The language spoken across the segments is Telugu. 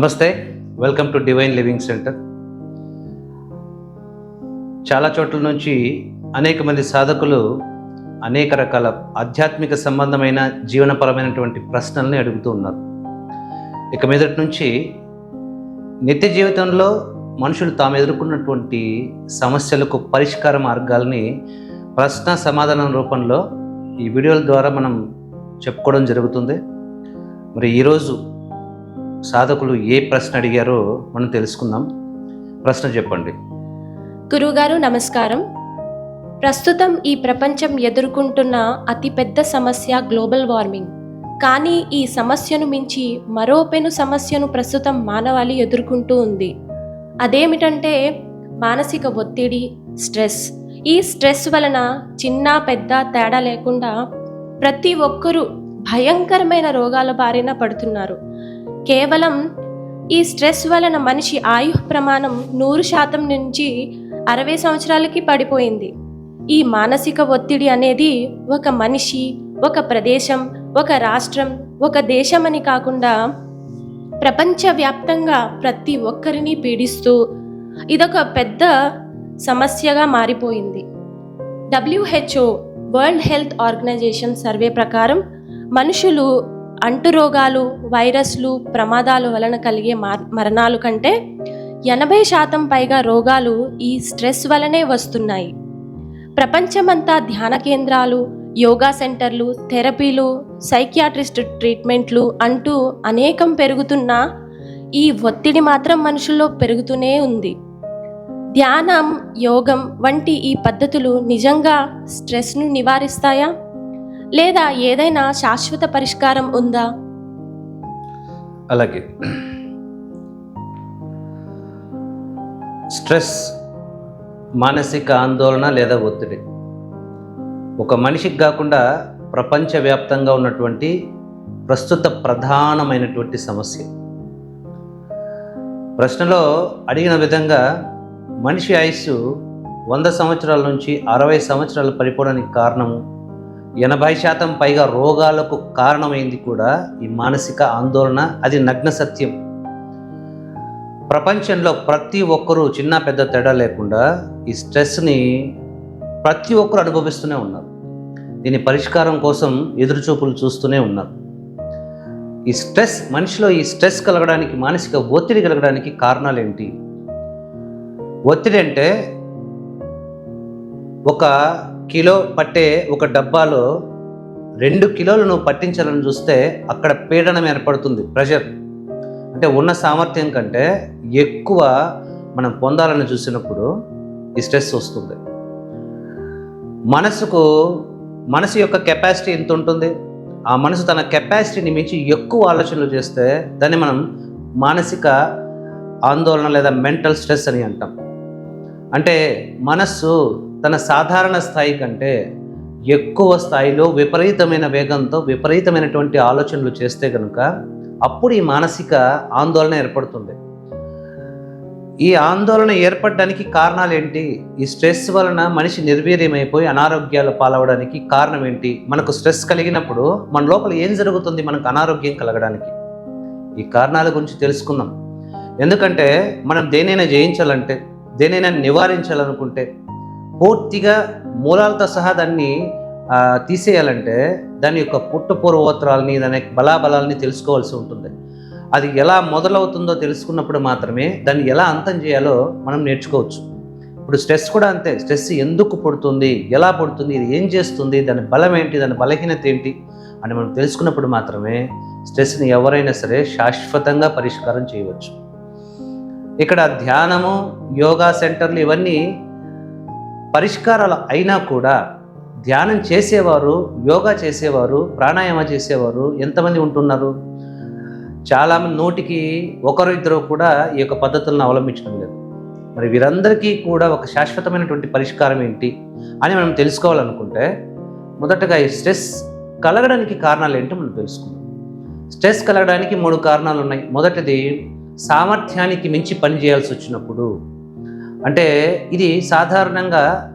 నమస్తే welcome to divine living centre చాలా చోట్ల నుంచి అనేక మంది సాధకులు అనేక రకాల ఆధ్యాత్మిక సంబంధమైన జీవనపరమైనటువంటి ప్రశ్నల్ని అడుగుతూ ఉన్నారు. ఇక మీదటి నుంచి నిత్య జీవితంలో మనుషులు తాము ఎదుర్కొన్నటువంటి సమస్యలకు పరిష్కార మార్గాల్ని ప్రశ్న సమాధానం రూపంలో ఈ వీడియోల ద్వారా మనం చెప్పుకోవడం జరుగుతుంది. మరి ఈరోజు సాధకులు ఏ ప్రశ్న అడిగారో మనం తెలుసుకుందాం. ప్రశ్న చెప్పండి. గురువుగారు నమస్కారం. ప్రస్తుతం ఈ ప్రపంచం ఎదుర్కొంటున్న అతిపెద్ద సమస్య గ్లోబల్ వార్మింగ్. కానీ ఈ సమస్యను మించి మరో పెను సమస్యను ప్రస్తుతం మానవాళి ఎదుర్కొంటూ ఉంది. అదేమిటంటే మానసిక ఒత్తిడి స్ట్రెస్. ఈ స్ట్రెస్ వలన చిన్న పెద్ద తేడా లేకుండా ప్రతి ఒక్కరూ భయంకరమైన రోగాల బారిన పడుతున్నారు. కేవలం ఈ స్ట్రెస్ వలన మనిషి ఆయు ప్రమాణం నూరు శాతం నుంచి అరవై సంవత్సరాలకి పడిపోయింది. ఈ మానసిక ఒత్తిడి అనేది ఒక మనిషి ఒక ప్రదేశం ఒక రాష్ట్రం ఒక దేశం అని కాకుండా ప్రపంచవ్యాప్తంగా ప్రతి ఒక్కరిని పీడిస్తూ ఇదొక పెద్ద సమస్యగా మారిపోయింది. WHO world health organisation survey ప్రకారం మనుషులు అంటురోగాలు వైరస్లు ప్రమాదాలు వలన కలిగే మరణాలు కంటే ఎనభై శాతం పైగా రోగాలు ఈ స్ట్రెస్ వలనే వస్తున్నాయి. ప్రపంచమంతా ధ్యాన కేంద్రాలు యోగా సెంటర్లు థెరపీలు సైకియాట్రిస్ట్ ట్రీట్మెంట్లు అంటూ అనేకం పెరుగుతున్నా ఈ ఒత్తిడి మాత్రం మనుషుల్లో పెరుగుతూనే ఉంది. ధ్యానం యోగం వంటి ఈ పద్ధతులు నిజంగా స్ట్రెస్ను నివారిస్తాయా? లేదా ఏదైనా శాశ్వత పరిష్కారం ఉందా? అలాగే. స్ట్రెస్ మానసిక ఆందోళన లేదా ఒత్తిడి. ఒక మనిషికి కాకుండా ప్రపంచవ్యాప్తంగా ఉన్నటువంటి ప్రస్తుత ప్రధానమైనటువంటి సమస్య. ప్రశ్నలో అడిగిన విధంగా మనిషి ఆయుస్సు వంద సంవత్సరాల నుంచి అరవై సంవత్సరాలు పడిపోవడానికి కారణము? ఎనభై శాతం పైగా రోగాలకు కారణమైంది కూడా ఈ మానసిక ఆందోళన. అది నగ్న సత్యం. ప్రపంచంలో ప్రతి ఒక్కరూ చిన్న పెద్ద తేడా లేకుండా ఈ స్ట్రెస్ని ప్రతి ఒక్కరు అనుభవిస్తూనే ఉన్నారు. దీని పరిష్కారం కోసం ఎదురుచూపులు చూస్తూనే ఉన్నారు. ఈ స్ట్రెస్ మనిషిలో ఈ స్ట్రెస్ కలగడానికి మానసిక ఒత్తిడి కలగడానికి కారణాలు ఏంటి ఒత్తిడి అంటే ఒక కిలో పట్టే ఒక డబ్బాలో రెండు కిలోలు నువ్వు పట్టించాలని చూస్తే అక్కడ పీడనం ఏర్పడుతుంది ప్రెషర్. అంటే ఉన్న సామర్థ్యం కంటే ఎక్కువ మనం పొందాలని చూసినప్పుడు ఈ స్ట్రెస్ వస్తుంది. మనసుకు మనసు యొక్క కెపాసిటీ ఎంత ఉంటుంది? ఆ మనసు తన కెపాసిటీని మించి ఎక్కువ ఆలోచనలు చేస్తే దాన్ని మనం మానసిక ఆందోళన లేదా మెంటల్ స్ట్రెస్ అని అంటాం. అంటే మనస్సు తన సాధారణ స్థాయి కంటే ఎక్కువ స్థాయిలో విపరీతమైన వేగంతో విపరీతమైనటువంటి ఆలోచనలు చేస్తే కనుక అప్పుడు ఈ మానసిక ఆందోళన ఏర్పడుతుంది. ఈ ఆందోళన ఏర్పడడానికి కారణాలు ఏంటి ఈ స్ట్రెస్ వలన మనిషి నిర్వీర్యమైపోయి అనారోగ్యాలు పాలవడానికి కారణం ఏంటి మనకు స్ట్రెస్ కలిగినప్పుడు మన లోపల ఏం జరుగుతుంది? మనకు అనారోగ్యం కలగడానికి. ఈ కారణాల గురించి తెలుసుకుందాం. ఎందుకంటే మనం దేనైనా జయించాలంటే దేనైనా నివారించాలనుకుంటే పూర్తిగా మూలాలతో సహా దాన్ని తీసేయాలంటే దాని యొక్క పుట్టు పూర్వోత్తరాలని దాని యొక్క బలాబలాల్ని తెలుసుకోవాల్సి ఉంటుంది. అది ఎలా మొదలవుతుందో తెలుసుకున్నప్పుడు మాత్రమే దాన్ని ఎలా అంతం చేయాలో మనం నేర్చుకోవచ్చు. ఇప్పుడు స్ట్రెస్ కూడా అంతే. స్ట్రెస్ ఎందుకు పుడుతుంది? ఎలా పుడుతుంది? ఇది ఏం చేస్తుంది? దాని బలం ఏంటి? దాని బలహీనత ఏంటి? అని మనం తెలుసుకున్నప్పుడు మాత్రమే స్ట్రెస్ని ఎవరైనా సరే శాశ్వతంగా పరిష్కారం చేయవచ్చు. ఇక్కడ ధ్యానము యోగా సెంటర్లు ఇవన్నీ పరిష్కారాలు అయినా కూడా ధ్యానం చేసేవారు యోగా చేసేవారు ప్రాణాయామ చేసేవారు ఎంతమంది ఉంటున్నారు? చాలామంది నూటికి ఒకరు ఇద్దరు కూడా ఈ యొక్క పద్ధతులను అవలంబించడం లేదు. మరి వీరందరికీ కూడా ఒక శాశ్వతమైనటువంటి పరిష్కారం ఏంటి అని మనం తెలుసుకోవాలనుకుంటే మొదటగా ఈ స్ట్రెస్ కలగడానికి కారణాలు ఏంటో మనం తెలుసుకుందాం. స్ట్రెస్ కలగడానికి మూడు కారణాలు ఉన్నాయి. మొదటిది సామర్థ్యానికి మించి పని చేయాల్సి వచ్చినప్పుడు అంటే ఇది సాధారణంగా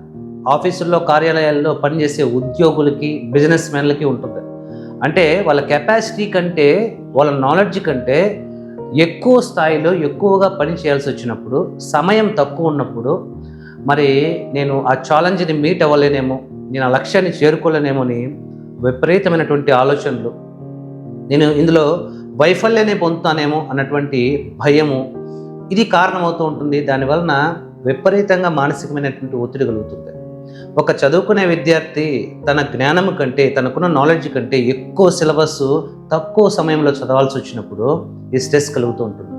ఆఫీసుల్లో కార్యాలయాల్లో పనిచేసే ఉద్యోగులకి బిజినెస్ మెన్లకి ఉంటుంది. అంటే వాళ్ళ కెపాసిటీ కంటే వాళ్ళ నాలెడ్జ్ కంటే ఎక్కువ స్థాయిలో ఎక్కువగా పని చేయాల్సి వచ్చినప్పుడు సమయం తక్కువ ఉన్నప్పుడు మరి నేను ఆ ఛాలెంజ్ని మీట్ అవ్వలేనేమో నేను ఆ లక్ష్యాన్ని చేరుకోలేనేమో అని విపరీతమైనటువంటి ఆలోచనలు. నేను ఇందులో వైఫల్యాన్ని పొందుతానేమో అన్నటువంటి భయము ఇది కారణమవుతూ ఉంటుంది. దానివలన విపరీతంగా మానసికమైనటువంటి ఒత్తిడి కలుగుతుంది. ఒక చదువుకునే విద్యార్థి తన జ్ఞానం కంటే తనకున్న నాలెడ్జ్ కంటే ఎక్కువ సిలబస్ తక్కువ సమయంలో చదవాల్సి వచ్చినప్పుడు ఈ స్ట్రెస్ కలుగుతూ ఉంటుంది.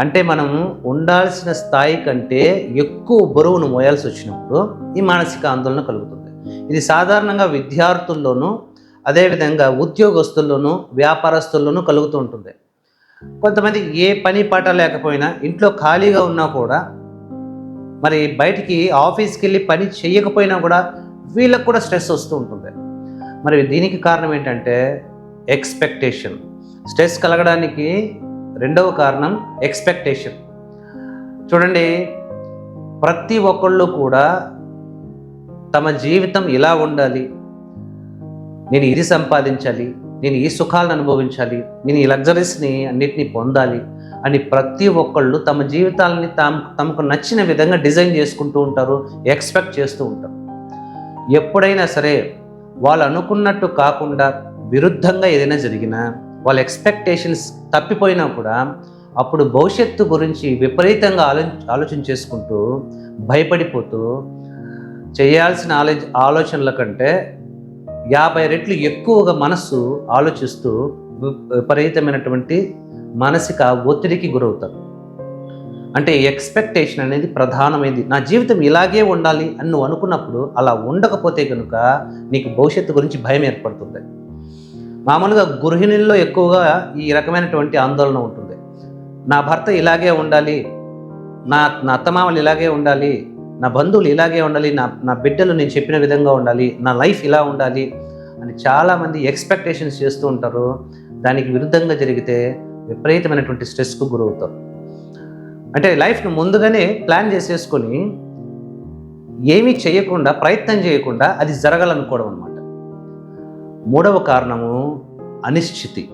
అంటే మనం ఉండాల్సిన స్థాయి కంటే ఎక్కువ బరువును మోయాల్సి వచ్చినప్పుడు ఈ మానసిక ఆందోళన కలుగుతుంది. ఇది సాధారణంగా విద్యార్థుల్లోనూ అదేవిధంగా ఉద్యోగస్తుల్లోనూ వ్యాపారస్తుల్లోనూ కలుగుతూ ఉంటుంది. కొంతమంది ఏ పని పాట లేకపోయినా ఇంట్లో ఖాళీగా ఉన్నా కూడా మరి బయటికి ఆఫీస్కి వెళ్ళి పని చేయకపోయినా కూడా వీళ్ళకు కూడా స్ట్రెస్ వస్తూ ఉంటుంది. మరి దీనికి కారణం ఏంటంటే ఎక్స్పెక్టేషన్. స్ట్రెస్ కలగడానికి రెండవ కారణం ఎక్స్పెక్టేషన్. చూడండి ప్రతి ఒక్కళ్ళు కూడా తమ జీవితం ఇలా ఉండాలి నేను ఇది సంపాదించాలి నేను ఈ సుఖాలను అనుభవించాలి నేను ఈ లగ్జరీస్ని అన్నిటినీ పొందాలి అని ప్రతి ఒక్కళ్ళు తమ జీవితాలని తాము తమకు నచ్చిన విధంగా డిజైన్ చేసుకుంటూ ఉంటారు ఎక్స్పెక్ట్ చేస్తూ ఉంటారు. ఎప్పుడైనా సరే వాళ్ళు అనుకున్నట్టు కాకుండా విరుద్ధంగా ఏదైనా జరిగినా వాళ్ళ ఎక్స్పెక్టేషన్స్ తప్పిపోయినా కూడా అప్పుడు భవిష్యత్తు గురించి విపరీతంగా ఆలో ఆలోచన చేసుకుంటూ భయపడిపోతూ చేయాల్సిన ఆలో ఆలోచనల కంటే యాభై రెట్లు ఎక్కువగా మనస్సు ఆలోచిస్తూ వి- విపరీతమైనటువంటి మానసిక ఒత్తిడికి గురవుతారు. అంటే ఎక్స్పెక్టేషన్ అనేది ప్రధానమైనది నా జీవితం ఇలాగే ఉండాలి అని నువ్వు అనుకున్నప్పుడు అలా ఉండకపోతే కనుక నీకు భవిష్యత్తు గురించి భయం ఏర్పడుతుంది. మామూలుగా గృహిణుల్లో ఎక్కువగా ఈ రకమైనటువంటి ఆందోళన ఉంటుంది. నా భర్త ఇలాగే ఉండాలి నా నా అత్తమామలు ఇలాగే ఉండాలి నా బంధువులు ఇలాగే ఉండాలి నా నా బిడ్డలు నేను చెప్పిన విధంగా ఉండాలి నా లైఫ్ ఇలా ఉండాలి అని చాలామంది ఎక్స్పెక్టేషన్స్ చేస్తూ ఉంటారు. దానికి విరుద్ధంగా జరిగితే విపరీతమైనటువంటి స్ట్రెస్కు గురవుతారు. అంటే లైఫ్ను ముందుగానే ప్లాన్ చేసేసుకొని ఏమీ చేయకుండా ప్రయత్నం చేయకుండా అది జరగాలనుకోవడం అనమాట మూడవ కారణము అనిశ్చితి.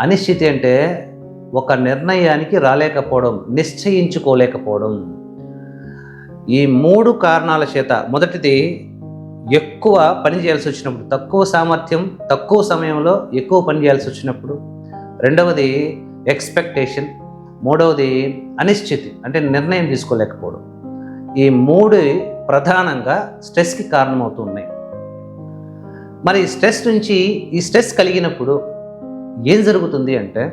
అనిశ్చితి అంటే ఒక నిర్ణయానికి రాలేకపోవడం నిశ్చయించుకోలేకపోవడం. ఈ మూడు కారణాల చేత మొదటిది ఎక్కువ పని చేయాల్సి వచ్చినప్పుడు తక్కువ సామర్థ్యం తక్కువ సమయంలో ఎక్కువ పని చేయాల్సి వచ్చినప్పుడు. రెండవది ఎక్స్పెక్టేషన్ మూడవది అనిశ్చితి అంటే నిర్ణయం తీసుకోలేకపోవడం. ఈ మూడు ప్రధానంగా స్ట్రెస్కి కారణమవుతున్నాయి మరి ఈ స్ట్రెస్ నుంచి ఈ స్ట్రెస్ కలిగినప్పుడు ఏం జరుగుతుంది అంటే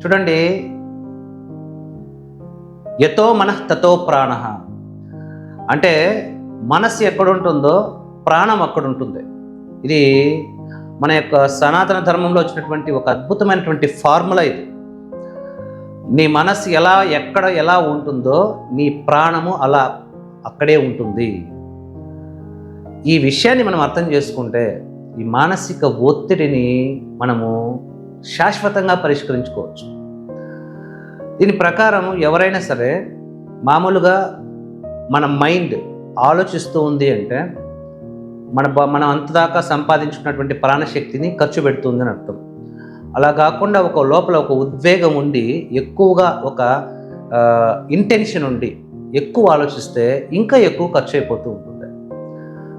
చూడండి యతో మనః తతో ప్రాణ అంటే మనస్సు ఎక్కడ ఉంటుందో ప్రాణం అక్కడ ఉంటుంది ఇది మన యొక్క సనాతన ధర్మంలో వచ్చినటువంటి ఒక అద్భుతమైనటువంటి ఫార్ములా ఇది. నీ మనస్సు ఎలా ఎక్కడ ఎలా ఉంటుందో నీ ప్రాణము అలా అక్కడే ఉంటుంది. ఈ విషయాన్ని మనం అర్థం చేసుకుంటే ఈ మానసిక ఒత్తిడిని మనము శాశ్వతంగా పరిష్కరించుకోవచ్చు. దీని ప్రకారం ఎవరైనా సరే మామూలుగా మన మైండ్ ఆలోచిస్తూ ఉంది అంటే మన మనం అంతదాకా సంపాదించుకున్నటువంటి ప్రాణశక్తిని ఖర్చు పెడుతుంది అని అర్థం. అలా కాకుండా ఒక లోపల ఒక ఉద్వేగం ఉండి ఎక్కువగా ఒక ఇంటెన్షన్ ఉండి ఎక్కువ ఆలోచిస్తే ఇంకా ఎక్కువ ఖర్చు అయిపోతూ ఉంటుంది.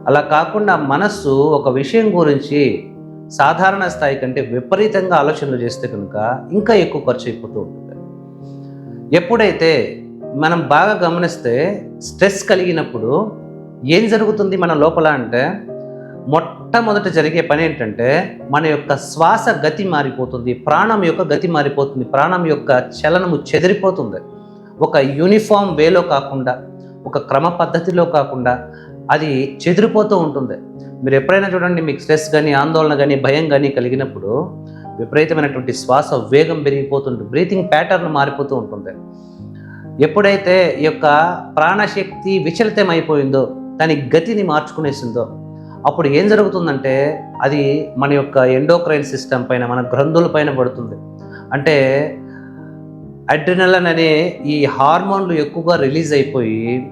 అలా కాకుండా మనస్సు ఒక విషయం గురించి సాధారణ స్థాయి కంటే విపరీతంగా ఆలోచనలు చేస్తే కనుక ఇంకా ఎక్కువ ఖర్చు అయిపోతూ ఉంటుంది. ఎప్పుడైతే మనం బాగా గమనిస్తే స్ట్రెస్ కలిగినప్పుడు ఏం జరుగుతుంది మన లోపల అంటే మొట్టమొదట జరిగే పని ఏంటంటే మన యొక్క శ్వాస గతి మారిపోతుంది ప్రాణం యొక్క గతి మారిపోతుంది ప్రాణం యొక్క చలనము చెదిరిపోతుంది. ఒక యూనిఫామ్ వేలో కాకుండా ఒక క్రమ పద్ధతిలో కాకుండా అది చెదిరిపోతూ ఉంటుంది. మీరు ఎప్పుడైనా చూడండి మీకు స్ట్రెస్ కానీ ఆందోళన కానీ భయం కానీ కలిగినప్పుడు విపరీతమైనటువంటి శ్వాస వేగం పెరిగిపోతుంది బ్రీతింగ్ ప్యాటర్న్ మారిపోతూ ఉంటుంది. ఎప్పుడైతే ఈ యొక్క ప్రాణశక్తి విచలితం అయిపోయిందో దాని గతిని మార్చుకునేసిందో అప్పుడు ఏం జరుగుతుందంటే అది మన యొక్క ఎండోక్రైన్ సిస్టమ్ పైన మన గ్రంథుల పైన పడుతుంది. అంటే అడ్రినలన్ అనే ఈ హార్మోన్లు ఎక్కువగా రిలీజ్ అయిపోయి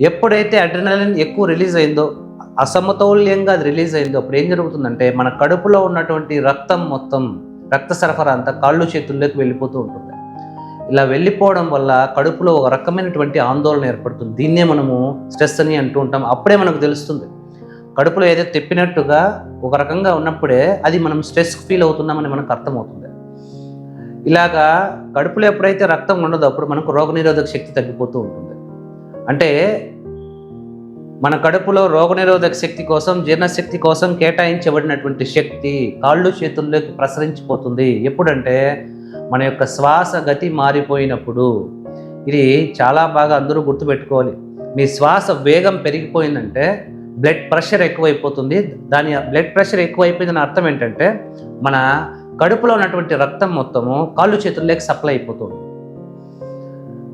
ఎప్పుడైతే అడ్రినలిన్ ఎక్కువ రిలీజ్ అయిందో అసమతౌల్యంగా అది రిలీజ్ అయిందో అప్పుడు ఏం జరుగుతుందంటే మన కడుపులో ఉన్నటువంటి రక్తం మొత్తం రక్త సరఫరా అంతా కాళ్ళు చేతుల్లోకి వెళ్ళిపోతూ ఉంటుంది. ఇలా వెళ్ళిపోవడం వల్ల కడుపులో ఒక రకమైనటువంటి ఆందోళన ఏర్పడుతుంది. దీన్నే మనము స్ట్రెస్ అని అంటూ ఉంటాం. అప్పుడే మనకు తెలుస్తుంది. కడుపులో ఏదో తెప్పినట్టుగా ఒక రకంగా ఉన్నప్పుడే అది మనం స్ట్రెస్ ఫీల్ అవుతున్నామని మనకు అర్థమవుతుంది. ఇలాగా కడుపులో ఎప్పుడైతే రక్తం ఉండదో అప్పుడు మనకు రోగనిరోధక శక్తి తగ్గిపోతూ ఉంటుంది. అంటే మన కడుపులో రోగనిరోధక శక్తి కోసం జీర్ణశక్తి కోసం కేటాయించబడినటువంటి శక్తి కాళ్ళు చేతుల్లోకి ప్రసరించిపోతుంది. ఎప్పుడంటే మన యొక్క శ్వాస గతి మారిపోయినప్పుడు ఇది చాలా బాగా అందరూ గుర్తుపెట్టుకోవాలి. మీ శ్వాస వేగం పెరిగిపోయిందంటే బ్లడ్ ప్రెషర్ ఎక్కువైపోతుంది. దాని బ్లడ్ ప్రెషర్ ఎక్కువైపోయిందని అర్థం ఏంటంటే మన కడుపులో ఉన్నటువంటి రక్తం మొత్తము కాళ్ళు చేతుల్లోకి సప్లై అయిపోతుంది.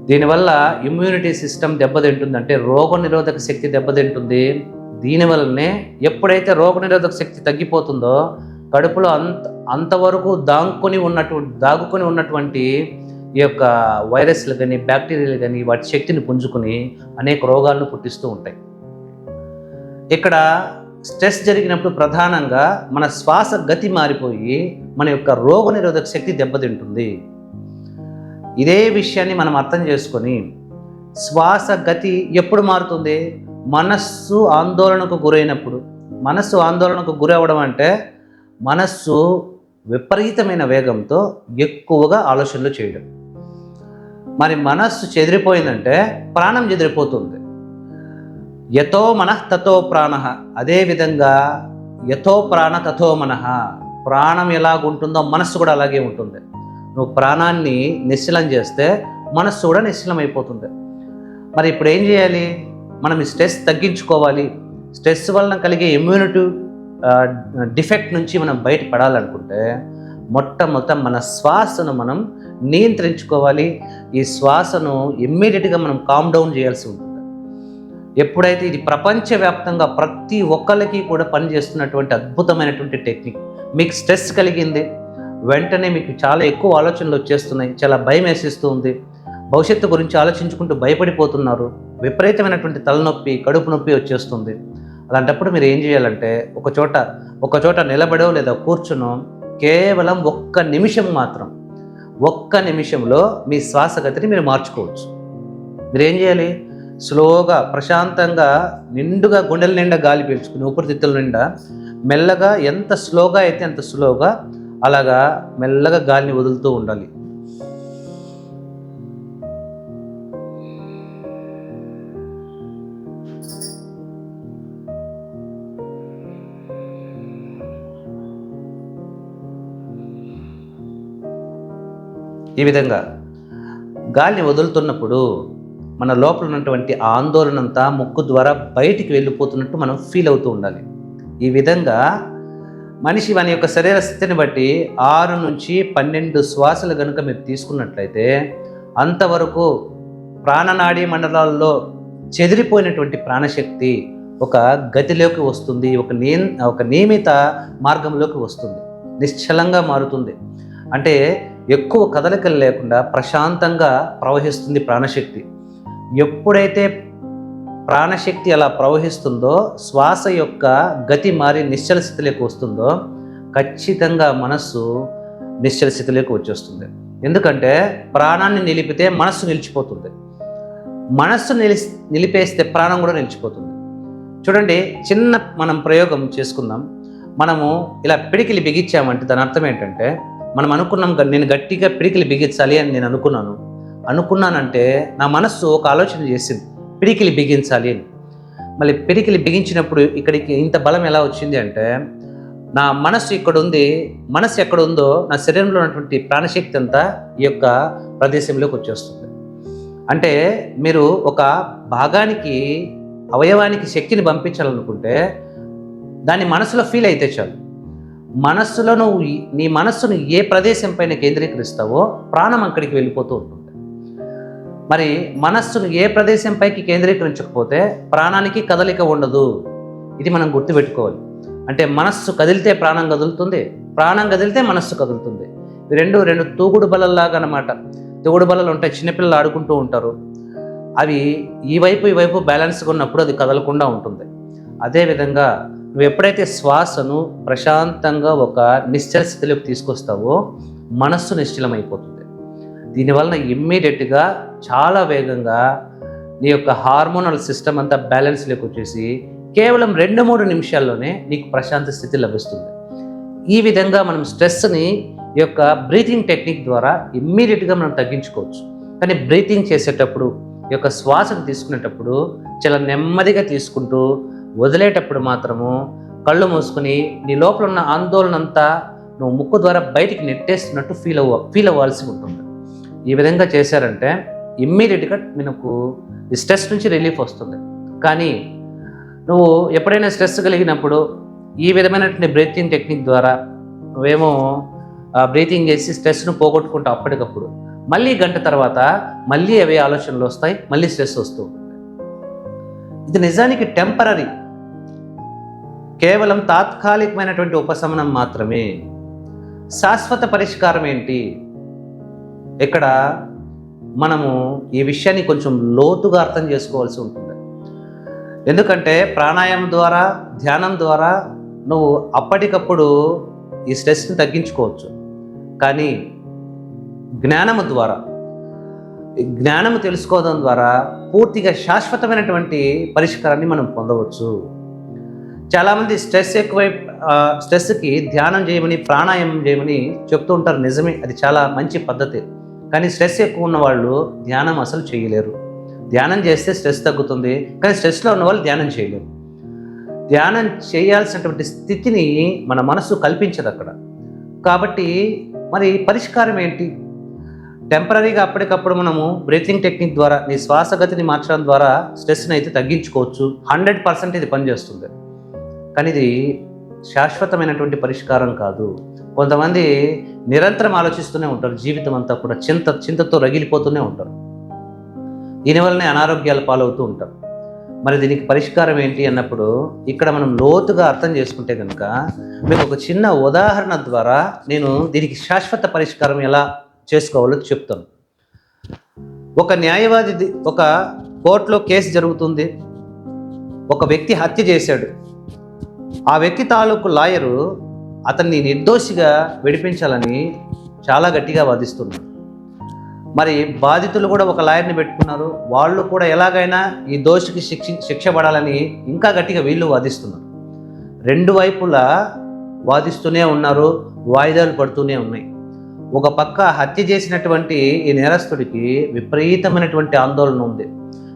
దీనివల్ల ఇమ్యూనిటీ సిస్టమ్ దెబ్బతింటుంది అంటే రోగనిరోధక శక్తి దెబ్బతింటుంది. దీనివల్లనే ఎప్పుడైతే రోగనిరోధక శక్తి తగ్గిపోతుందో కడుపులో అంత అంతవరకు దాంకొని ఉన్నటువంటి దాగుకొని ఉన్నటువంటి ఈ యొక్క వైరస్లు కానీ బ్యాక్టీరియాలు కానీ వాటి శక్తిని పుంజుకొని అనేక రోగాలను పుట్టిస్తూ ఉంటాయి. ఇక్కడ స్ట్రెస్ జరిగినప్పుడు ప్రధానంగా మన శ్వాస గతి మారిపోయి మన యొక్క రోగ నిరోధక శక్తి దెబ్బతింటుంది. ఇదే విషయాన్ని మనం అర్థం చేసుకొని శ్వాస గతి ఎప్పుడు మారుతుంది? మనస్సు ఆందోళనకు గురైనప్పుడు. మనస్సు ఆందోళనకు గురవడం అంటే మనస్సు విపరీతమైన వేగంతో ఎక్కువగా ఆలోచనలు చేయడం. మరి మనస్సు చెదిరిపోయిందంటే ప్రాణం చెదిరిపోతుంది. యతో మనః తతో ప్రాణ అదేవిధంగా యథో ప్రాణ తథో మనః ప్రాణం ఎలాగుంటుందో మనస్సు కూడా అలాగే ఉంటుంది. నువ్వు ప్రాణాన్ని నిశ్చలం చేస్తే మనస్సు కూడా నిశ్చలమైపోతుంది. మరి ఇప్పుడు ఏం చేయాలి? మనం ఈ స్ట్రెస్ తగ్గించుకోవాలి. స్ట్రెస్ వలన కలిగే ఇమ్యూనిటీ డిఫెక్ట్ నుంచి మనం బయటపడాలనుకుంటే మొట్టమొదట మన శ్వాసను మనం నియంత్రించుకోవాలి. ఈ శ్వాసను ఇమ్మీడియట్గా మనం కామ్ డౌన్ చేయాల్సి ఉంటుంది. ఎప్పుడైతే ఇది ప్రపంచవ్యాప్తంగా ప్రతి ఒక్కరికి కూడా పనిచేస్తున్నటువంటి అద్భుతమైనటువంటి టెక్నిక్ మీకు స్ట్రెస్ కలిగింది వెంటనే మీకు చాలా ఎక్కువ ఆలోచనలు వచ్చేస్తున్నాయి చాలా భయం వేసిస్తూ ఉంది భవిష్యత్తు గురించి ఆలోచించుకుంటూ భయపడిపోతున్నారు విపరీతమైనటువంటి తలనొప్పి కడుపు నొప్పి వచ్చేస్తుంది. అలాంటప్పుడు మీరు ఏం చేయాలంటే ఒక చోట ఒక చోట నిలబడో లేదా కూర్చునో కేవలం ఒక్క నిమిషం మాత్రం ఒక్క నిమిషంలో మీ శ్వాసగతిని మీరు మార్చుకోవచ్చు. మీరు ఏం చేయాలి? స్లోగా ప్రశాంతంగా నిండుగా గుండెల నిండా గాలి పీల్చుకుని ఊపిరితిత్తుల నిండా మెల్లగా ఎంత స్లోగా అయితే అంత స్లోగా అలాగా మెల్లగా గాలిని వదులుతూ ఉండాలి. ఈ విధంగా గాలిని వదులుతున్నప్పుడు మన లోపల ఉన్నటువంటి ఆందోళన అంతా ముక్కు ద్వారా బయటికి వెళ్ళిపోతున్నట్టు మనం ఫీల్ అవుతూ ఉండాలి. ఈ విధంగా మనిషి మన యొక్క శరీర స్థితిని బట్టి ఆరు నుంచి పన్నెండు శ్వాసలు కనుక మీరు తీసుకున్నట్లయితే అంతవరకు ప్రాణనాడీ మండలాల్లో చెదిరిపోయినటువంటి ప్రాణశక్తి ఒక గతిలోకి వస్తుంది ఒక నియ ఒక నియమిత మార్గంలోకి వస్తుంది నిశ్చలంగా మారుతుంది. అంటే ఎక్కువ కదలికలు లేకుండా ప్రశాంతంగా ప్రవహిస్తుంది ప్రాణశక్తి. ఎప్పుడైతే ప్రాణశక్తి అలా ప్రవహిస్తుందో శ్వాస యొక్క గతి మారి నిశ్చల స్థితిలోకి వస్తుందో ఖచ్చితంగా మనస్సు నిశ్చల స్థితిలోకి వచ్చేస్తుంది. ఎందుకంటే ప్రాణాన్ని నిలిపితే మనస్సు నిలిచిపోతుంది. మనస్సు నిలి నిలిపేస్తే ప్రాణం కూడా నిలిచిపోతుంది. చూడండి చిన్న మనం ప్రయోగం చేసుకుందాం. మనము ఇలా పిడికిలి బిగించామంటే దాని అర్థం ఏంటంటే మనం అనుకున్నాం నేను గట్టిగా పిడికిలి బిగించాలి అని నేను అనుకున్నాను. అనుకున్నానంటే నా మనస్సు ఒక ఆలోచన చేసింది పిడికిలి బిగించాలి అని. మళ్ళీ పిడికిలి బిగించినప్పుడు ఇక్కడికి ఇంత బలం ఎలా వచ్చింది అంటే నా మనస్సు ఇక్కడ ఉంది మనస్సు ఎక్కడ ఉందో నా శరీరంలో ఉన్నటువంటి ప్రాణశక్తి అంతా ఈ యొక్క ప్రదేశంలోకి వచ్చేస్తుంది. అంటే మీరు ఒక భాగానికి అవయవానికి శక్తిని పంపించాలనుకుంటే దాన్ని మనసులో ఫీల్ అయితే చాలు. మనస్సులను నీ మనస్సును ఏ ప్రదేశం పైన కేంద్రీకరిస్తావో ప్రాణం అక్కడికి వెళ్ళిపోతూ ఉంటుంది. మరి మనస్సును ఏ ప్రదేశం పైకి కేంద్రీకరించకపోతే ప్రాణానికి కదలిక ఉండదు. ఇది మనం గుర్తుపెట్టుకోవాలి. అంటే మనస్సు కదిలితే ప్రాణం కదులుతుంది ప్రాణం కదిలితే మనస్సు కదులుతుంది. ఇవి రెండు రెండు తూగుడు బలల్లాగా అనమాట తూగుడు బలలు ఉంటాయి చిన్నపిల్లలు ఆడుకుంటూ ఉంటారు. అవి ఈ వైపు ఈ వైపు బ్యాలెన్స్గా ఉన్నప్పుడు అది కదలకుండా ఉంటుంది. అదేవిధంగా నువ్వు ఎప్పుడైతే శ్వాసను ప్రశాంతంగా ఒక నిశ్చల స్థితిలోకి తీసుకొస్తావో మనస్సు నిశ్చలమైపోతుంది. దీనివలన ఇమ్మీడియట్గా చాలా వేగంగా నీ యొక్క హార్మోనల్ సిస్టమ్ అంతా బ్యాలెన్స్లోకి వచ్చేసి కేవలం రెండు మూడు నిమిషాల్లోనే నీకు ప్రశాంత స్థితి లభిస్తుంది. ఈ విధంగా మనం స్ట్రెస్ని ఈ యొక్క బ్రీతింగ్ టెక్నిక్ ద్వారా ఇమ్మీడియట్గా మనం తగ్గించుకోవచ్చు. కానీ బ్రీతింగ్ చేసేటప్పుడు ఈ యొక్క శ్వాసను తీసుకునేటప్పుడు చాలా నెమ్మదిగా తీసుకుంటూ వదిలేటప్పుడు మాత్రము కళ్ళు మూసుకుని నీ లోపల ఉన్న ఆందోళన అంతా నువ్వు ముక్కు ద్వారా బయటికి నెట్టేస్తున్నట్టు ఫీల్ అవ్వ ఫీల్ అవ్వాల్సి ఉంటుంది. ఈ విధంగా చేశారంటే ఇమ్మీడియట్గా మనకు ఈ స్ట్రెస్ నుంచి రిలీఫ్ వస్తుంది. కానీ నువ్వు ఎప్పుడైనా స్ట్రెస్ కలిగినప్పుడు ఈ విధమైనటువంటి బ్రీతింగ్ టెక్నిక్ ద్వారా నువ్వేమో బ్రీతింగ్ చేసి స్ట్రెస్ను పోగొట్టుకుంటావు అప్పటికప్పుడు. మళ్ళీ గంట తర్వాత మళ్ళీ అవే ఆలోచనలు వస్తాయి మళ్ళీ స్ట్రెస్ వస్తూ ఇది నిజానికి టెంపరీ కేవలం తాత్కాలికమైనటువంటి ఉపశమనం మాత్రమే. శాశ్వత పరిష్కారం ఏంటి? ఇక్కడ మనము ఈ విషయాన్ని కొంచెం లోతుగా అర్థం చేసుకోవాల్సి ఉంటుంది. ఎందుకంటే ప్రాణాయామం ద్వారా ధ్యానం ద్వారా నువ్వు అప్పటికప్పుడు ఈ స్ట్రెస్ని తగ్గించుకోవచ్చు. కానీ జ్ఞానము ద్వారా జ్ఞానం జ్ఞానము తెలుసుకోవడం ద్వారా పూర్తిగా శాశ్వతమైనటువంటి పరిష్కారాన్ని మనం పొందవచ్చు. చాలామంది స్ట్రెస్ ఎక్కువై స్ట్రెస్కి ధ్యానం చేయమని ప్రాణాయామం చేయమని చెప్తూ ఉంటారు. నిజమే అది చాలా మంచి పద్ధతి. కానీ స్ట్రెస్ ఎక్కువ ఉన్న వాళ్ళు ధ్యానం అసలు చేయలేరు. ధ్యానం చేస్తే స్ట్రెస్ తగ్గుతుంది. కానీ స్ట్రెస్లో ఉన్న వాళ్ళు ధ్యానం చేయలేరు. ధ్యానం చేయాల్సినటువంటి స్థితిని మన మనసు కల్పించదు అక్కడ. కాబట్టి మరి పరిష్కారం ఏంటి? టెంపరీగా అప్పటికప్పుడు మనము బ్రీతింగ్ టెక్నిక్ ద్వారా నీ శ్వాసగతిని మార్చడం ద్వారా స్ట్రెస్ని అయితే తగ్గించుకోవచ్చు. హండ్రెడ్ పర్సెంట్ ఇది పనిచేస్తుంది. కానీ ఇది శాశ్వతమైనటువంటి పరిష్కారం కాదు. కొంతమంది నిరంతరం ఆలోచిస్తూనే ఉంటారు. జీవితం అంతా కూడా చింత చింతతో రగిలిపోతూనే ఉంటారు. దీనివల్లనే అనారోగ్యాలు పాలవుతూ ఉంటారు. మరి దీనికి పరిష్కారం ఏంటి అన్నప్పుడు ఇక్కడ మనం లోతుగా అర్థం చేసుకుంటే కనుక మీకు ఒక చిన్న ఉదాహరణ ద్వారా నేను దీనికి శాశ్వత పరిష్కారం ఎలా చేసుకోవాలో చెప్తాను ఒక న్యాయవాది ఒక కోర్టులో కేసు జరుగుతుంది. ఒక వ్యక్తి హత్య చేశాడు. ఆ వ్యక్తి తాలూకు లాయరు అతన్ని నిర్దోషిగా విడిపించాలని చాలా గట్టిగా వాదిస్తున్నారు. మరి బాధితులు కూడా ఒక లాయర్ని పెట్టుకున్నారు. వాళ్ళు కూడా ఎలాగైనా ఈ దోషికి శిక్ష శిక్ష పడాలని ఇంకా గట్టిగా వీళ్ళు వాదిస్తున్నారు. రెండు వైపులా వాదిస్తూనే ఉన్నారు వాయిదాలు పడుతూనే ఉన్నాయి. ఒక పక్క హత్య చేసినటువంటి ఈ నేరస్తుడికి విపరీతమైనటువంటి ఆందోళన ఉంది.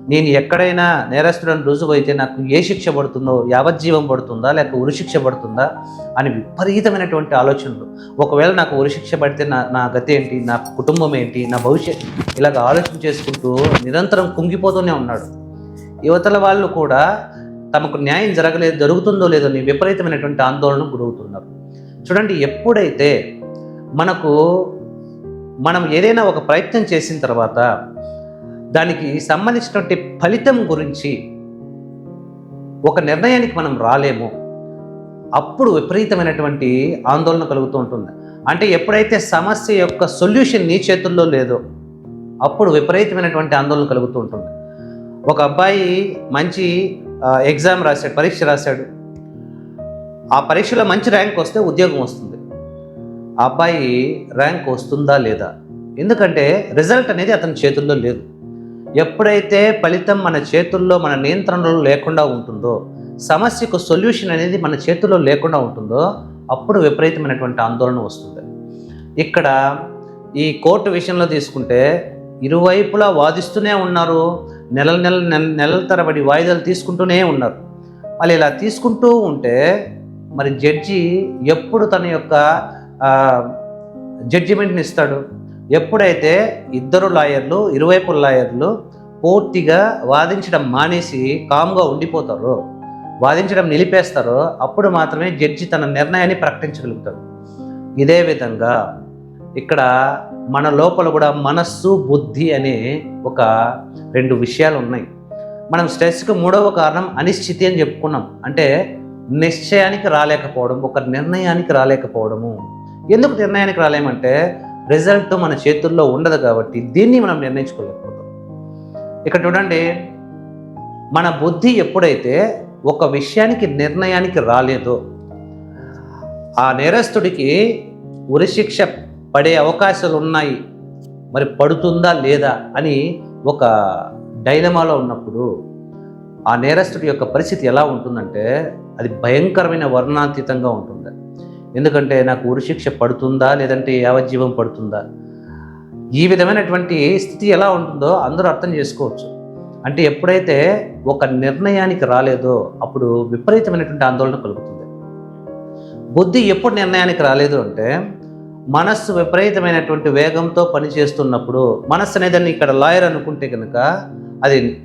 నేను ఎక్కడైనా నేరస్తుడని రుజువు అయితే నాకు ఏ శిక్ష పడుతుందో యావజ్జీవం పడుతుందా లేక ఉరిశిక్ష పడుతుందా అని విపరీతమైనటువంటి ఆలోచనలు. ఒకవేళ నాకు ఉరిశిక్ష పడితే నా నా గతి ఏంటి నా కుటుంబం ఏంటి నా భవిష్యత్ ఇలాగ ఆలోచన చేసుకుంటూ నిరంతరం కుంగిపోతూనే ఉన్నాడు. యువతల వాళ్ళు కూడా తమకు న్యాయం జరగలేదు జరుగుతుందో లేదో అని విపరీతమైనటువంటి ఆందోళనకు గురవుతున్నారు. చూడండి ఎప్పుడైతే మనకు మనం ఏదైనా ఒక ప్రయత్నం చేసిన తర్వాత దానికి సంబంధించినటువంటి ఫలితం గురించి ఒక నిర్ణయానికి మనం రాలేము. అప్పుడు విపరీతమైనటువంటి ఆందోళన కలుగుతూ ఉంటుంది. అంటే ఎప్పుడైతే సమస్య యొక్క సొల్యూషన్ నీ చేతుల్లో లేదో అప్పుడు విపరీతమైనటువంటి ఆందోళన కలుగుతూ ఉంటుంది. ఒక అబ్బాయి మంచి ఎగ్జామ్ రాశాడు పరీక్ష రాశాడు. ఆ పరీక్షలో మంచి ర్యాంక్ వస్తే ఉద్యోగం వస్తుంది. ఆ అబ్బాయి ర్యాంక్ వస్తుందా లేదా? ఎందుకంటే రిజల్ట్ అనేది అతని చేతుల్లో లేదు. ఎప్పుడైతే ఫలితం మన చేతుల్లో మన నియంత్రణలో లేకుండా ఉంటుందో సమస్యకు సొల్యూషన్ అనేది మన చేతుల్లో లేకుండా ఉంటుందో అప్పుడు విపరీతమైనటువంటి ఆందోళన వస్తుంది. ఇక్కడ ఈ కోర్టు విషయంలో తీసుకుంటే ఇరువైపులా వాదిస్తూనే ఉన్నారు. నెల నెల నెల నెలల తరబడి వాయిదాలు తీసుకుంటూనే ఉన్నారు. మళ్ళీ ఇలా తీసుకుంటూ ఉంటే మరి జడ్జి ఎప్పుడు తన యొక్క జడ్జిమెంట్ని ఇస్తాడు. ఎప్పుడైతే ఇద్దరు లాయర్లు ఇరువైపు లాయర్లు పూర్తిగా వాదించడం మానేసి కామ్గా ఉండిపోతారో వాదించడం నిలిపేస్తారో అప్పుడు మాత్రమే జడ్జి తన నిర్ణయాన్ని ప్రకటించగలుగుతాడు. ఇదే విధంగా ఇక్కడ మన లోపల కూడా మనస్సు బుద్ధి అనే ఒక రెండు విషయాలు ఉన్నాయి. మనం స్ట్రెస్కి మూడవ కారణం అనిశ్చితి అని చెప్పుకున్నాం. అంటే నిశ్చయానికి రాలేకపోవడం ఒక నిర్ణయానికి రాలేకపోవడము. ఎందుకు నిర్ణయానికి రాలేమంటే రిజల్ట్ మన చేతుల్లో ఉండదు కాబట్టి దీన్ని మనం నిర్ణయించుకోలేకపోతాం. ఇక్కడ చూడండి మన బుద్ధి ఎప్పుడైతే ఒక విషయానికి నిర్ణయానికి రాలేదో ఆ నేరస్తుడికి ఉరిశిక్ష పడే అవకాశాలు ఉన్నాయి. మరి పడుతుందా లేదా అని ఒక డైలమాలో ఉన్నప్పుడు ఆ నేరస్తుడి యొక్క పరిస్థితి ఎలా ఉంటుందంటే అది భయంకరమైన వర్ణాతీతంగా ఉంటుంది ఎందుకంటే నాకు ఉరిశిక్ష పడుతుందా లేదంటే యావజ్జీవం పడుతుందా? ఈ విధమైనటువంటి స్థితి ఎలా ఉంటుందో అందరూ అర్థం చేసుకోవచ్చు. అంటే ఎప్పుడైతే ఒక నిర్ణయానికి రాలేదో అప్పుడు విపరీతమైనటువంటి ఆందోళన కలుగుతుంది. బుద్ధి ఎప్పుడు నిర్ణయానికి రాలేదు అంటే మనస్సు విపరీతమైనటువంటి వేగంతో పనిచేస్తున్నప్పుడు మనస్సు అనేదాన్ని ఇక్కడ లాయర్ అనుకుంటే కనుక అది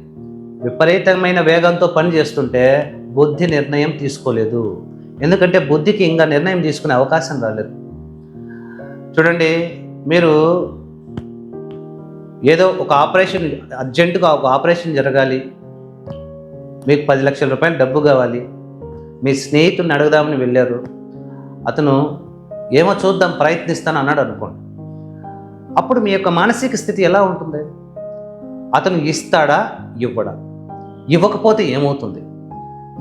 విపరీతమైన వేగంతో పనిచేస్తుంటే బుద్ధి నిర్ణయం తీసుకోలేదు. ఎందుకంటే బుద్ధికి ఇంకా నిర్ణయం తీసుకునే అవకాశం రాలేదు. చూడండి మీరు ఏదో ఒక ఆపరేషన్ అర్జెంటుగా ఒక ఆపరేషన్ జరగాలి మీకు పది లక్షల రూపాయలు డబ్బు కావాలి మీ స్నేహితుడిని అడుగుదామని వెళ్ళారు అతను ఏమో చూద్దాం ప్రయత్నిస్తాను అన్నాడు అనుకోండి. అప్పుడు మీ యొక్క మానసిక స్థితి ఎలా ఉంటుంది? అతను ఇస్తాడా? ఇవ్వడా? ఇవ్వకపోతే ఏమవుతుంది?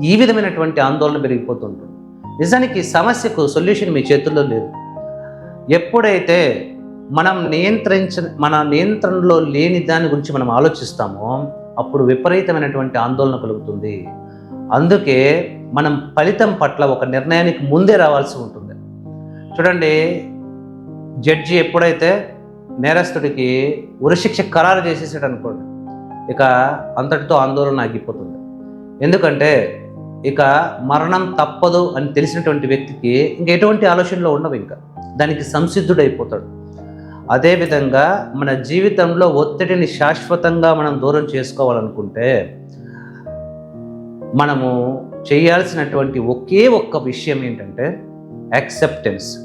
ఈ విధమైనటువంటి ఆందోళన పెరిగిపోతుంటుంది. నిజానికి సమస్యకు సొల్యూషన్ మీ చేతుల్లో లేదు. ఎప్పుడైతే మనం నియంత్రించ మన నియంత్రణలో లేని దాని గురించి మనం ఆలోచిస్తామో అప్పుడు విపరీతమైనటువంటి ఆందోళన కలుగుతుంది. అందుకే మనం ఫలితం పట్ల ఒక నిర్ణయానికి ముందే రావాల్సి ఉంటుంది. చూడండి జడ్జి ఎప్పుడైతే నేరస్తుడికి ఉరిశిక్ష ఖరారు చేసేసాడు అనుకోండి ఇక అంతటితో ఆందోళన ఆగిపోతుంది. ఎందుకంటే ఇక మరణం తప్పదు అని తెలిసినటువంటి వ్యక్తికి ఇంక ఎటువంటి ఆలోచనలో ఉండవు ఇంకా. దానికి సంసిద్ధుడైపోతాడు. అదేవిధంగా మన జీవితంలో ఒత్తిడిని శాశ్వతంగా మనం దూరం చేసుకోవాలనుకుంటే మనము చేయాల్సినటువంటి ఒకే ఒక్క విషయం ఏంటంటే యాక్సెప్టెన్స్.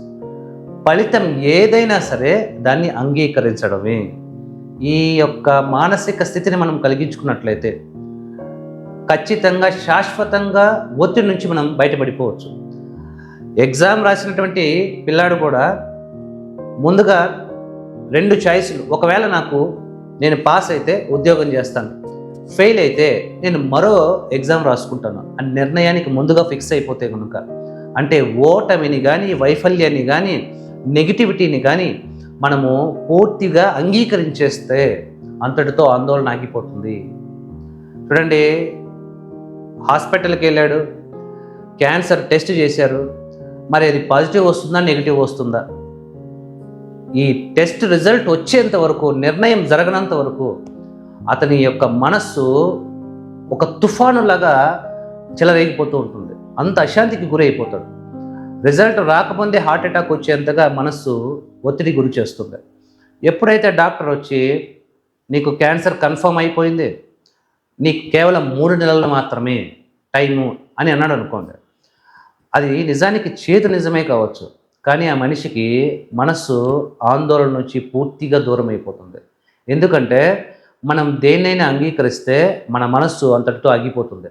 ఫలితం ఏదైనా సరే దాన్ని అంగీకరించడమే. ఈ యొక్క మానసిక స్థితిని మనం కలిగించుకున్నట్లయితే ఖచ్చితంగా శాశ్వతంగా ఒత్తిడి నుంచి మనం బయటపడిపోవచ్చు. ఎగ్జామ్ రాసినటువంటి పిల్లాడు కూడా ముందుగా రెండు చాయిస్లు ఒకవేళ నాకు నేను పాస్ అయితే ఉద్యోగం చేస్తాను. ఫెయిల్ అయితే నేను మరో ఎగ్జామ్ రాసుకుంటాను. అని నిర్ణయానికి ముందుగా ఫిక్స్ అయిపోతే కనుక అంటే ఓటమిని కానీ వైఫల్యాన్ని కానీ నెగిటివిటీని కానీ మనము పూర్తిగా అంగీకరించేస్తే అంతటితో ఆందోళన ఆగిపోతుంది. చూడండి హాస్పిటల్కి వెళ్ళాడు. క్యాన్సర్ టెస్ట్ చేశారు. మరి అది పాజిటివ్ వస్తుందా నెగిటివ్ వస్తుందా? ఈ టెస్ట్ రిజల్ట్ వచ్చేంత వరకు నిర్ణయం జరగనంత వరకు అతని యొక్క మనస్సు ఒక తుఫానులాగా చెలరేగిపోతూ ఉంటుంది. అంత అశాంతికి గురైపోతాడు. రిజల్ట్ రాకముందే హార్ట్ అటాక్ వచ్చేంతగా మనస్సు ఒత్తిడి గురి చేస్తుంది ఎప్పుడైతే డాక్టర్ వచ్చి నీకు క్యాన్సర్ కన్ఫర్మ్ అయిపోయింది? నీకు కేవలం మూడు నెలలు మాత్రమే టైము అని అన్నాడు అనుకోండి. అది నిజానికి చేతి నిజమే కావచ్చు కానీ ఆ మనిషికి మనస్సు ఆందోళన నుంచి పూర్తిగా దూరం అయిపోతుంది. ఎందుకంటే మనం దేన్నైనా అంగీకరిస్తే మన మనస్సు అంతటితో ఆగిపోతుంది.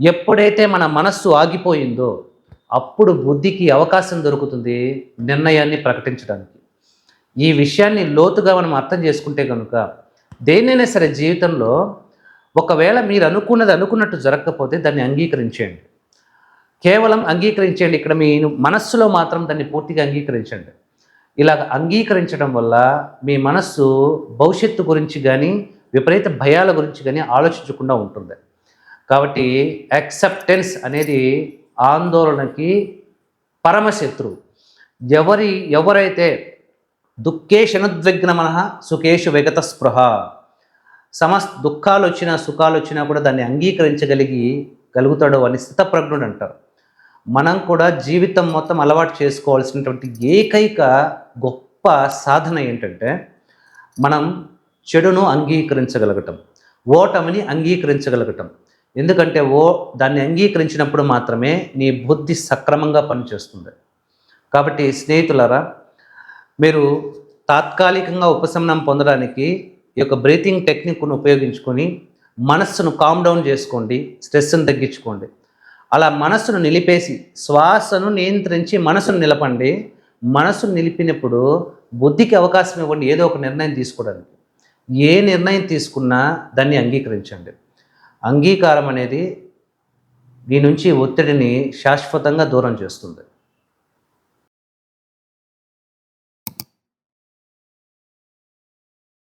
ఎప్పుడైతే మన మనస్సు ఆగిపోయిందో అప్పుడు బుద్ధికి అవకాశం దొరుకుతుంది నిర్ణయాన్ని ప్రకటించడానికి. ఈ విషయాన్ని లోతుగా మనం అర్థం చేసుకుంటే కనుక దేన్నైనా సరే జీవితంలో ఒకవేళ మీరు అనుకున్నది అనుకున్నట్టు జరగకపోతే దాన్ని అంగీకరించేయండి. కేవలం అంగీకరించండి ఇక్కడ మీ మనస్సులో మాత్రం దాన్ని పూర్తిగా అంగీకరించండి. ఇలా అంగీకరించడం వల్ల మీ మనస్సు భవిష్యత్తు గురించి కానీ విపరీత భయాల గురించి కానీ ఆలోచించకుండా ఉంటుంది. కాబట్టి యాక్సెప్టెన్స్ అనేది ఆందోళనకి పరమశత్రువు ఎవరి ఎవరైతే దుఃఖేషనుద్విగ్న మనః సుఖేషు విగత స్పృహ సమస్త దుఃఖాలు వచ్చినా సుఖాలు వచ్చినా కూడా దాన్ని అంగీకరించగలిగి గలుగుతాడు అని స్థితప్రజ్ఞుడు అంటారు. మనం కూడా జీవితం మొత్తం అలవాటు చేసుకోవాల్సినటువంటి ఏకైక గొప్ప సాధన ఏంటంటే మనం చెడును అంగీకరించగలగటం ఓటమిని అంగీకరించగలగటం. ఎందుకంటే ఓ దాన్ని అంగీకరించినప్పుడు మాత్రమే నీ బుద్ధి సక్రమంగా పనిచేస్తుంది. కాబట్టి స్నేహితులారా మీరు తాత్కాలికంగా ఉపశమనం పొందడానికి ఈ యొక్క బ్రీతింగ్ టెక్నిక్ను ఉపయోగించుకొని మనస్సును కామ్ డౌన్ చేసుకోండి స్ట్రెస్ని తగ్గించుకోండి. అలా మనస్సును నిలిపేసి శ్వాసను నియంత్రించి మనసును నిలపండి. మనసును నిలిపినప్పుడు బుద్ధికి అవకాశం ఇవ్వండి ఏదో ఒక నిర్ణయం తీసుకోవడానికి. ఏ నిర్ణయం తీసుకున్నా దాన్ని అంగీకరించండి. అంగీకారం అనేది నీ నుంచి ఒత్తిడిని శాశ్వతంగా దూరం చేస్తుంది.